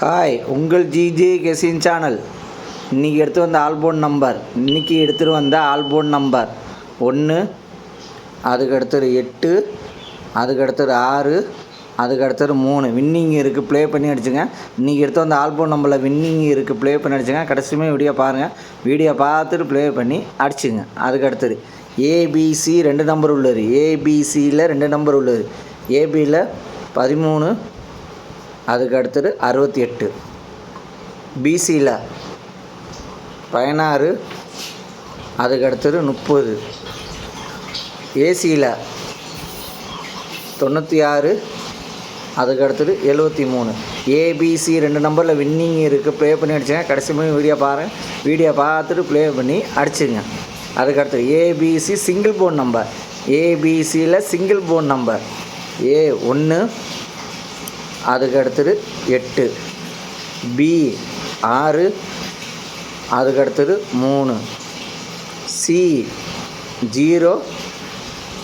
Hi உங்கள் GJ கெசின் channel இன்றைக்கி எடுத்து வந்த ஆல்போன் நம்பர் இன்றைக்கி எடுத்துகிட்டு வந்த ஆல்போன் நம்பர் ஒன்று அதுக்கு அடுத்தது எட்டு அதுக்கடுத்தது ஆறு அதுக்கு அடுத்தது மூணு. வின்னிங் இருக்குது ப்ளே பண்ணி அடிச்சுங்க. இன்றைக்கி எடுத்து வந்த ஆல்போன் நம்பரில் வின்னிங் இருக்குது ப்ளே பண்ணி அடிச்சுங்க. கடைசியுமே வீடியோ பாருங்கள் வீடியோ பார்த்துட்டு ப்ளே பண்ணி அடிச்சுங்க. அதுக்கடுத்தது ஏபிசி ரெண்டு நம்பர் உள்ளது. ஏபிசியில் ரெண்டு நம்பர் உள்ளது. ஏபியில் பதிமூணு அதுக்கு அடுத்தது அறுபத்தி எட்டு பிசியில் பதினாறு அதுக்கு அடுத்தது முப்பது ஏசியில் தொண்ணூற்றி ஆறு அதுக்கு அடுத்தது எழுபத்தி மூணு ஏபிசி ரெண்டு நம்பரில் வின்னிங் இருக்குது ப்ளே பண்ணி அடிச்சுங்க. கடைசி மணி வீடியோ பாருங்கள் வீடியோ பார்த்துட்டு ப்ளே பண்ணி அடிச்சுங்க. அதுக்கு அடுத்தது A B C single phone number ஏபிசியில் single phone number A ஒன்று அதுக்கு அடுத்தது எட்டு. பி ஆறு அதுக்கு அடுத்தது மூணு. சி ஜீரோ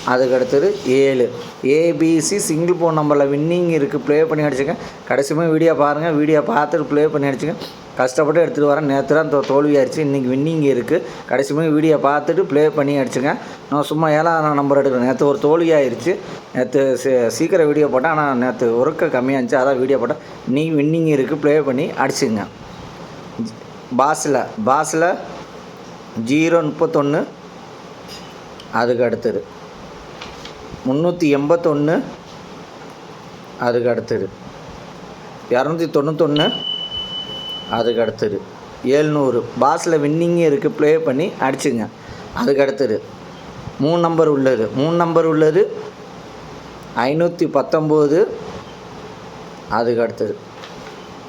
அதுக்கு அடுத்தது ஏழு. A B C single phone நம்பரில் வின்னிங் இருக்குது ப்ளே பண்ணி அடிச்சுங்க கடைசியுமே வீடியோ பாருங்கள் வீடியோ பார்த்துட்டு ப்ளே பண்ணி அடிச்சுங்க கஷ்டப்பட்டு எடுத்துகிட்டு வரேன். நேற்று தான் தோ- தோல்வியாயிருச்சு. இன்றைக்கி வின்னிங் இருக்குது கடைசியுமே வீடியோ பார்த்துட்டு ப்ளே பண்ணி அடிச்சுங்க நான் சும்மா ஏழாம் நம்பர் எடுக்கிறேன். நேற்று ஒரு தோல்வியாயிருச்சு. நேற்று சீக்கிரம் வீடியோ போட்டேன். ஆனால் நேற்று ஒர்க்கு கம்மியாக இருந்துச்சு அதான் வீடியோ போட்டேன். இன்றைக்கி வின்னிங் இருக்குது ப்ளே பண்ணி அடிச்சுங்க பாஸில் பாஸில் ஜீரோ முப்பத்தொன்று அதுக்கு அடுத்தது. முந்நூற்றி எண்பத்தொன்று அதுக்கு அடுத்தது. இரநூத்தி தொண்ணூத்தொன்று அதுக்கு அடுத்தது. ஏழ்நூறு பாஸில் வின்னிங்கே இருக்குது ப்ளே பண்ணி அடிச்சுங்க. அதுக்கு அடுத்தது. மூணு நம்பர் உள்ளது. மூணு நம்பர் உள்ளது. ஐநூற்றி பத்தொம்போது. அதுக்கு அடுத்தது.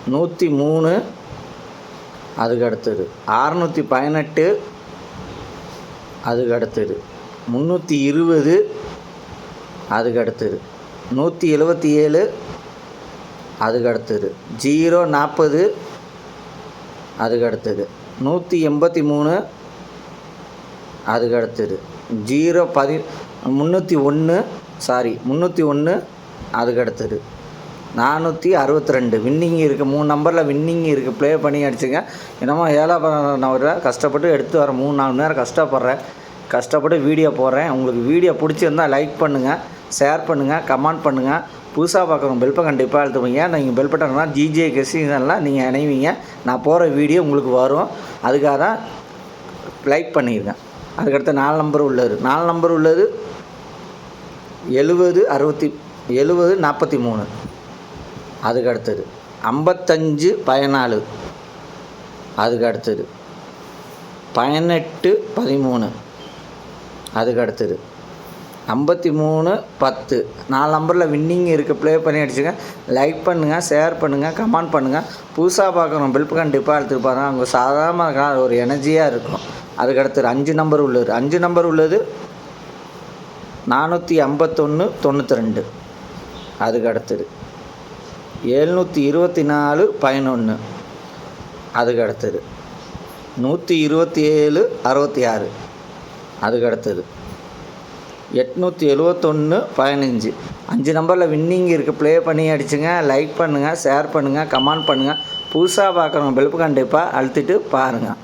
நூற்றி மூணு. அதுக்கு அடுத்தது. அறநூற்றி பதினெட்டு. அதுக்கு அடுத்தது. முந்நூற்றி இருபது. அதுக்கு அடுத்தது நூற்றி எழுபத்தி ஏழு அதுக்கு அடுத்தது ஜீரோ நாற்பது அதுக்கு அடுத்தது நூற்றி எண்பத்தி மூணு அதுக்கு அடுத்தது ஜீரோ பதி முந்நூற்றி ஒன்று சாரி முந்நூற்றி ஒன்று அதுக்கு அடுத்தது நானூற்றி அறுபத்தி ரெண்டு வின்னிங் இருக்குது மூணு நம்பரில் வின்னிங் இருக்குது ப்ளே பண்ணி அடிச்சுங்க. என்னமோ ஏழாம் நம்பரில் கஷ்டப்பட்டு எடுத்து வர மூணு நாலு நேரம் கஷ்டப்படுறேன். கஷ்டப்பட்டு வீடியோ போடுறேன். உங்களுக்கு வீடியோ பிடிச்சிருந்தா லைக் பண்ணுங்கள் ஷேர் பண்ணுங்கள் கமெண்ட் பண்ணுங்கள் புதுசாக பார்க்குறவங்க பெல்பை கண்டிப்பாக எழுத்துவீங்க நீங்கள் பெல் பட்டனா ஜிஜே கெஸ்டிங்கெல்லாம் நீங்கள் இணைவீங்க. நான் போகிற வீடியோ உங்களுக்கு வரும். அதுக்காக தான் லைக் பண்ணிடுங்க அதுக்கடுத்து நாலு நம்பர் உள்ளது. நாலு நம்பர் உள்ளது எழுபது அறுபத்தி எழுபது நாற்பத்தி மூணு. அதுக்கு அடுத்தது ஐம்பத்தஞ்சு பதினாலு. அதுக்கு அடுத்தது பதினெட்டு பதிமூணு. அதுக்கு அடுத்தது ஐம்பத்தி மூணு பத்து. நாலு நம்பரில் வின்னிங் இருக்குது ப்ளே பண்ணி அடிச்சுங்க. லைக் பண்ணுங்கள் ஷேர் பண்ணுங்கள் கமெண்ட் பண்ணுங்கள் புதுசாக பார்க்குறோம் பெல்ப் கண்டிப்பாக எடுத்துகிட்டு பாருங்கள் அவங்க சாதாரணமாக இருக்கா அது ஒரு எனர்ஜியாக இருக்கும். அதுக்கடுத்து அஞ்சு நம்பர் உள்ளது. அஞ்சு நம்பர் உள்ளது நானூற்றி ஐம்பத்தொன்று தொண்ணூற்றி ரெண்டு. அதுக்கு அடுத்தது எழுநூற்றி இருபத்தி நாலு பதினொன்று அதுக்கு அடுத்தது நூற்றி இருபத்தி ஏழு அறுபத்தி ஆறு. அதுக்கு அடுத்தது எட்நூற்றி எழுவத்தொன்று பதினஞ்சு. அஞ்சு நம்பரில் வின்னிங் இருக்குது ப்ளே பண்ணி அடிச்சுங்க லைக் பண்ணுங்கள் ஷேர் பண்ணுங்கள் கமெண்ட் பண்ணுங்கள் புதுசாக பார்க்குறவங்க பெல்ப் கண்டிப்பாக அழுத்திட்டு பாருங்கள்